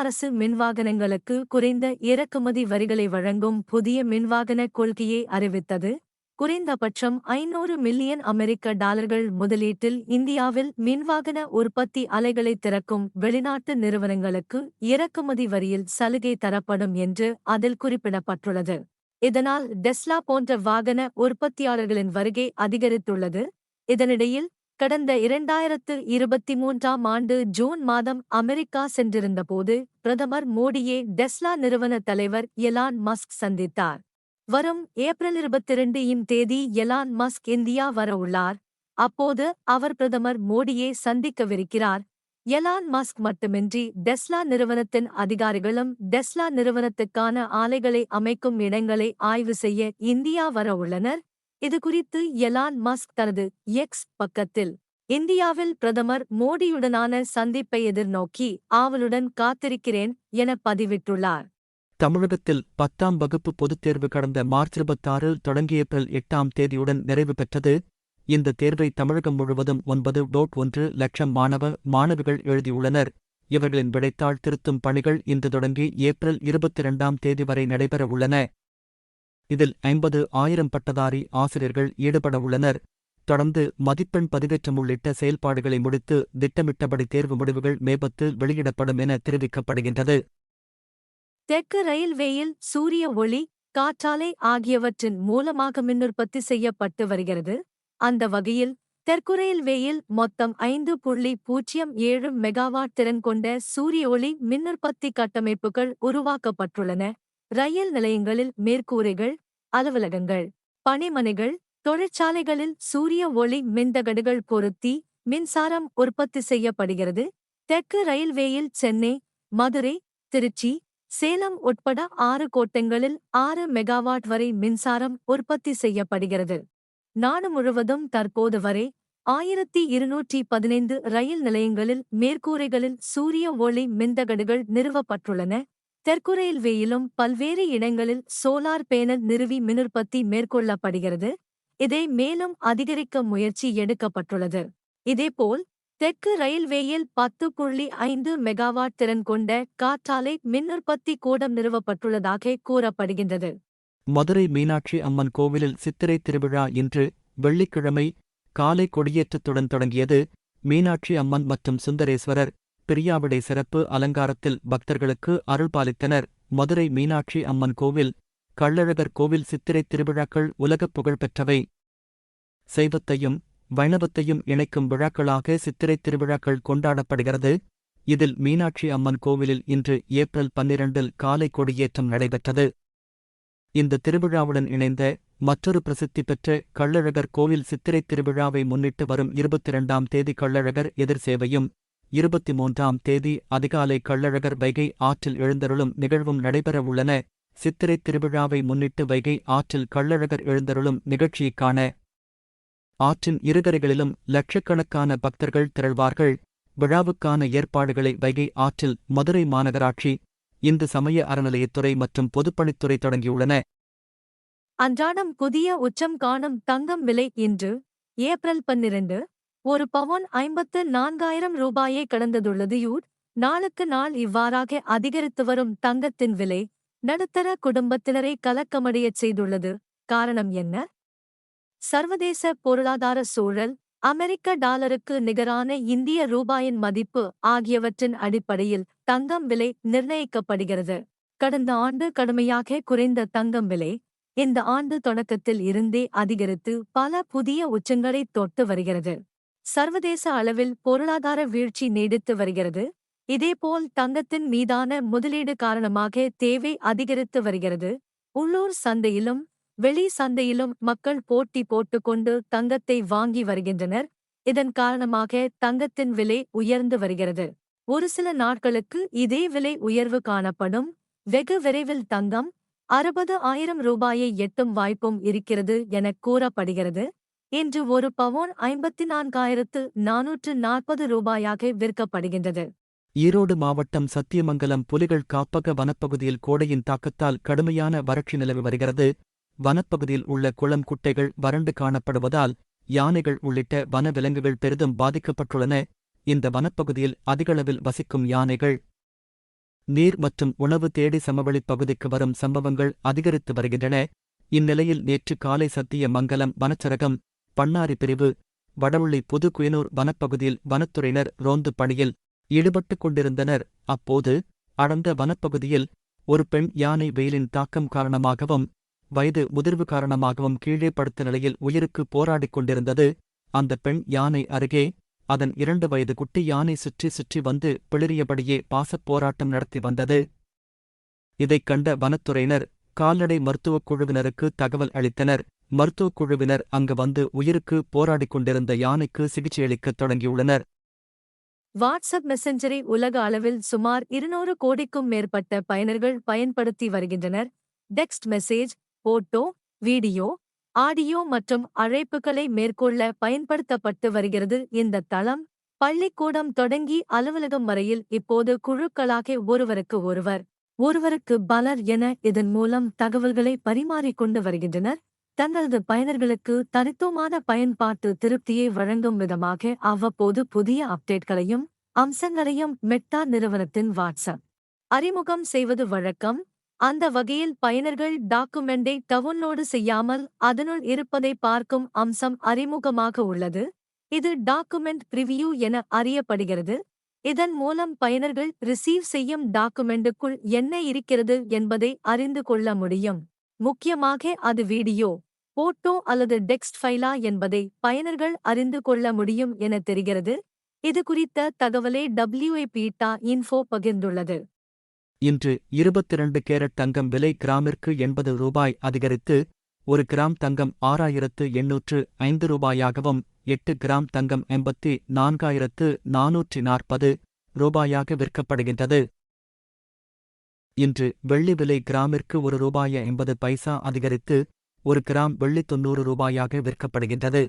அரசு மின்வாகனங்களுக்கு குறைந்த இறக்குமதி வரிகளை வழங்கும் புதிய மின்வாகன கொள்கையை அறிவித்தது. குறைந்தபட்சம் ஐநூறு மில்லியன் அமெரிக்க டாலர்கள் முதலீட்டில் இந்தியாவில் மின்வாகன உற்பத்தி அலைகளை திறக்கும் வெளிநாட்டு நிறுவனங்களுக்கு இறக்குமதி வரியில் சலுகை தரப்படும் என்று அதில் குறிப்பிடப்பட்டுள்ளது. இதனால் டெஸ்லா போன்ற வாகன உற்பத்தியாளர்களின் வருகை அதிகரித்துள்ளது. இதனிடையில் கடந்த இரண்டாயிரத்து இருபத்தி மூன்றாம் ஆண்டு ஜூன் மாதம் அமெரிக்கா சென்றிருந்தபோது பிரதமர் மோடியை டெஸ்லா நிறுவன தலைவர் எலான் மஸ்க் சந்தித்தார். வரும் ஏப்ரல் இருபத்திரண்டு இம் தேதி எலான் மஸ்க் இந்தியா வர உள்ளார். அப்போது அவர் பிரதமர் மோடியை சந்திக்கவிருக்கிறார். எலான் மஸ்க் மட்டுமின்றி டெஸ்லா நிறுவனத்தின் அதிகாரிகளும் டெஸ்லா நிறுவனத்துக்கான ஆலைகளை அமைக்கும் இடங்களை ஆய்வு செய்ய இந்தியா வர உள்ளனர். இதுகுறித்து எலான் மஸ்க் தனது எக்ஸ் பக்கத்தில் இந்தியாவில் பிரதமர் மோடியுடனான சந்திப்பை எதிர்நோக்கி ஆவலுடன் காத்திருக்கிறேன் என பதிவிட்டுள்ளார். தமிழகத்தில் பத்தாம் வகுப்பு பொதுத் தேர்வு கடந்த மார்ச் இருபத்தாறில் தொடங்கிய ஏப்ரல் எட்டாம் தேதியுடன் நிறைவு பெற்றது. இந்த தேர்வை தமிழகம் முழுவதும் ஒன்பது டோட் ஒன்று லட்சம் மாணவ மாணவிகள் எழுதியுள்ளனர். இவர்களின் விடைத்தாள் திருத்தும் பணிகள் இன்று தொடங்கி ஏப்ரல் இருபத்தி இரண்டாம் தேதி வரை நடைபெற உள்ளன. இதில் ஐம்பது ஆயிரம் பட்டதாரி ஆசிரியர்கள் ஈடுபட உள்ளனர் தொடர்ந்து மதிப்பெண் பதிவேற்றம் உள்ளிட்ட செயல்பாடுகளை முடித்து திட்டமிட்டபடி தேர்வு முடிவுகள் மேபத்து வெளியிடப்படும் என தெரிவிக்கப்படுகின்றது. தெற்கு ரயில்வேயில் சூரிய ஒளி காற்றாலை ஆகியவற்றின் மூலமாக மின்னுற்பத்தி செய்யப்பட்டு வருகிறது. அந்த வகையில் தெற்கு ரயில்வேயில் மொத்தம் ஐந்து புள்ளி பூஜ்ஜியம் ஏழு மெகாவாட் திறன் கொண்ட சூரிய ஒளி மின்னுற்பத்தி கட்டமைப்புகள் உருவாக்கப்பட்டுள்ளன. ரயில் நிலையங்களில் மேற்கூரைகள் அலுவலகங்கள் பணிமனைகள் தொழிற்சாலைகளில் சூரிய ஒளி மின்தகடுகள் பொருத்தி மின்சாரம் உற்பத்தி செய்யப்படுகிறது. தெற்கு ரயில்வேயில் சென்னை மதுரை திருச்சி சேலம் உட்பட ஆறு கோட்டங்களில் ஆறு மெகாவாட் வரை மின்சாரம் உற்பத்தி செய்யப்படுகிறது. நாடு முழுவதும் தற்போது வரை ஆயிரத்தி இருநூற்றி பதினைந்து ரயில் நிலையங்களில் மேற்கூரைகளில் சூரிய ஒளி மின்தகடுகள் நிறுவப்பட்டுள்ளன. தெற்கு ரயில்வேயிலும் பல்வேறு இடங்களில் சோலார் பேனல் நிறுவி மின்னுற்பத்தி மேற்கொள்ளப்படுகிறது. இதை மேலும் அதிகரிக்க முயற்சி எடுக்கப்பட்டுள்ளது. இதேபோல் தெற்கு ரயில்வேயில் பத்து புள்ளி ஐந்து மெகாவாட் திறன் கொண்ட காற்றாலை மின்னுற்பத்தி கூடம் நிறுவப்பட்டுள்ளதாக கூறப்படுகின்றது. மதுரை மீனாட்சி அம்மன் கோவிலில் சித்திரை திருவிழா இன்று வெள்ளிக்கிழமை காலை கொடியேற்றத்துடன் தொடங்கியது மீனாட்சி அம்மன் மற்றும் சுந்தரேஸ்வரர். பிரியாவிடை சிறப்பு அலங்காரத்தில் பக்தர்களுக்கு அருள்பாலித்தனர் மதுரை மீனாட்சி அம்மன் கோவில் கள்ளழகர் கோவில் சித்திரை திருவிழாக்கள் உலகப் புகழ்பெற்றவை சைவத்தையும் வைணவத்தையும் இணைக்கும் விழாக்களாக சித்திரை திருவிழாக்கள் கொண்டாடப்படுகிறது. இதில் மீனாட்சி அம்மன் கோவிலில் இன்று ஏப்ரல் பன்னிரண்டில் காலை கொடியேற்றம் நடைபெற்றது. இந்த திருவிழாவுடன் இணைந்த மற்றொரு பிரசித்தி பெற்ற கள்ளழகர் கோவில் சித்திரை திருவிழாவை முன்னிட்டு வரும் இருபத்தி இரண்டாம் தேதி கள்ளழகர் எதிர் சேவையும் இருபத்தி மூன்றாம் தேதி அதிகாலை கள்ளழகர் வைகை ஆற்றில் எழுந்தருளும் நிகழ்வும் நடைபெறவுள்ளன. சித்திரை திருவிழாவை முன்னிட்டு வைகை ஆற்றில் கள்ளழகர் எழுந்தருளும் நிகழ்ச்சியைக் காண ஆற்றின் இருகரைகளிலும் லட்சக்கணக்கான பக்தர்கள் திரள்வார்கள். விழாவுக்கான ஏற்பாடுகளை வைகை ஆற்றில் மதுரை மாநகராட்சி இந்து சமய அறநிலையத்துறை மற்றும் பொதுப்பணித்துறை தொடங்கியுள்ளன. அன்றாடம் புதிய உச்சம் காணும் தங்கம் விலை இன்று ஏப்ரல் பன்னிரண்டு ஒரு பவுன் ஐம்பத்து நான்காயிரம் ரூபாயை கடந்ததுள்ளது. யூட் நாளுக்கு நாள் இவ்வாறாக அதிகரித்து வரும் தங்கத்தின் விலை நடுத்தர குடும்பத்தினரை கலக்கமடையச் செய்துள்ளது. காரணம் என்ன? சர்வதேச பொருளாதார சூழல் அமெரிக்க டாலருக்கு நிகரான இந்திய ரூபாயின் மதிப்பு ஆகியவற்றின் அடிப்படையில் தங்கம் விலை நிர்ணயிக்கப்படுகிறது. கடந்த ஆண்டு கடுமையாக குறைந்த தங்கம் விலை இந்த ஆண்டு தொடக்கத்தில் இருந்தே அதிகரித்து பல புதிய உச்சங்களை தொட்டு வருகிறது. சர்வதேச அளவில் பொருளாதார வீழ்ச்சி நீடித்து வருகிறது. இதேபோல் தங்கத்தின் மீதான முதலீடு காரணமாக தேவை அதிகரித்து வருகிறது. உள்ளூர் சந்தையிலும் வெளி சந்தையிலும் மக்கள் போட்டி போட்டுக்கொண்டு தங்கத்தை வாங்கி வருகின்றனர். இதன் காரணமாக தங்கத்தின் விலை உயர்ந்து வருகிறது. ஒரு சில நாட்களுக்கு இதே விலை உயர்வு காணப்படும். வெகு விரைவில் தங்கம் அறுபது ஆயிரம் ரூபாயை எட்டும் வாய்ப்பும் இருக்கிறது என கூறப்படுகிறது. இன்று ஒரு பவோன் ஐம்பத்தி நான்காயிரத்து நானூற்று நாற்பது ரூபாயாக விற்கப்படுகின்றது. ஈரோடு மாவட்டம் சத்தியமங்கலம் புலிகள் காப்பக வனப்பகுதியில் கோடையின் தாக்கத்தால் கடுமையான வறட்சி நிலவி வருகிறது. வனப்பகுதியில் உள்ள குளம் குட்டைகள் வறண்டு காணப்படுவதால் யானைகள் உள்ளிட்ட வனவிலங்குகள் பெரிதும் பாதிக்கப்பட்டுள்ளன. இந்த வனப்பகுதியில் அதிகளவில் வசிக்கும் யானைகள் நீர் மற்றும் உணவு தேடி சமவெளிப் பகுதிக்கு வரும் சம்பவங்கள் அதிகரித்து வருகின்றன. இந்நிலையில் நேற்று காலை சத்திய மங்கலம் வனச்சரகம் பண்ணாரி பிரிவு வடவுள்ளி புது குயனூர் வனப்பகுதியில் வனத்துறையினர் ரோந்து பணியில் ஈடுபட்டுக் கொண்டிருந்தனர். அப்போது அடர்ந்த வனப்பகுதியில் ஒரு பெண் யானை வெயிலின் தாக்கம் காரணமாகவும் வயது முதிர்வு காரணமாகவும் கீழே படுத்த நிலையில் உயிருக்கு போராடிக் கொண்டிருந்தது. அந்த பெண் யானை அருகே அதன் இரண்டு வயது குட்டி யானை சுற்றி சுற்றி வந்து பிளறியபடியே பாசப் போராட்டம் நடத்தி வந்தது. இதைக் கண்ட வனத்துறையினர் கால்நடை மருத்துவக் குழுவினருக்கு தகவல் அளித்தனர். மருத்துவக் குழுவினர் அங்கு வந்து உயிருக்கு போராடிக் கொண்டிருந்த யானைக்கு சிகிச்சையளிக்கத் தொடங்கியுள்ளனர். வாட்ஸ்அப் மெசஞ்சரை உலக அளவில் சுமார் இருநூறு கோடிக்கும் மேற்பட்ட பயனர்கள் பயன்படுத்தி வருகின்றனர். Text message photo video audio மற்றும் அழைப்புகளை மேற்கொள்ள பயன்படுத்தப்பட்டு வருகிறது. இந்த தளம் பள்ளிக்கூடம் தொடங்கி அலுவலகம் வரையில் இப்போது குழுக்களாக ஒருவருக்கு ஒருவர் ஒருவருக்கு பலர் என இதன் மூலம் தகவல்களை பரிமாறிக்கொண்டு வருகின்றனர். தங்களது பயனர்களுக்கு தனித்துவமான பயன்பாட்டு திருப்தியை வழங்கும் விதமாக அவ்வப்போது புதிய அப்டேட்களையும் அம்சங்களையும் மெட்டா நிறுவனத்தின் வாட்ஸ்அப் அறிமுகம் செய்வது வழக்கம். அந்த வகையில் பயனர்கள் டாக்குமெண்டை டவுன்லோடு செய்யாமல் அதனுள் இருப்பதை பார்க்கும் அம்சம் அறிமுகமாக உள்ளது. இது டாக்குமெண்ட் பிரிவியூ என அறியப்படுகிறது. இதன் மூலம் பயனர்கள் ரிசீவ் செய்யும் டாக்குமெண்டுக்குள் என்ன இருக்கிறது என்பதை அறிந்து கொள்ள முடியும். முக்கியமாக அது வீடியோ போட்டோ அல்லது டெக்ஸ்ட் ஃபைலா என்பதை பயனர்கள் அறிந்து கொள்ள முடியும் என தெரிகிறது. இது குறித்த தகவலை டபிள்யூஏபீட்டா இன்ஃபோ பகிர்ந்துள்ளது. இன்று இருபத்திரண்டு கேரட் தங்கம் விலை கிராமிற்கு எண்பது ரூபாய் அதிகரித்து ஒரு கிராம் தங்கம் ஆறாயிரத்து எண்ணூற்று ஐந்து ரூபாயாகவும் எட்டு கிராம் தங்கம் எண்பத்தி நான்காயிரத்து நானூற்றி நாற்பது ரூபாயாக விற்கப்படுகின்றது. இன்று வெள்ளி விலை கிராமிற்கு ஒரு ரூபாய எண்பது பைசா அதிகரித்து ஒரு கிராம் வெள்ளி தொன்னூறு ரூபாயாக விற்கப்படுகின்றது.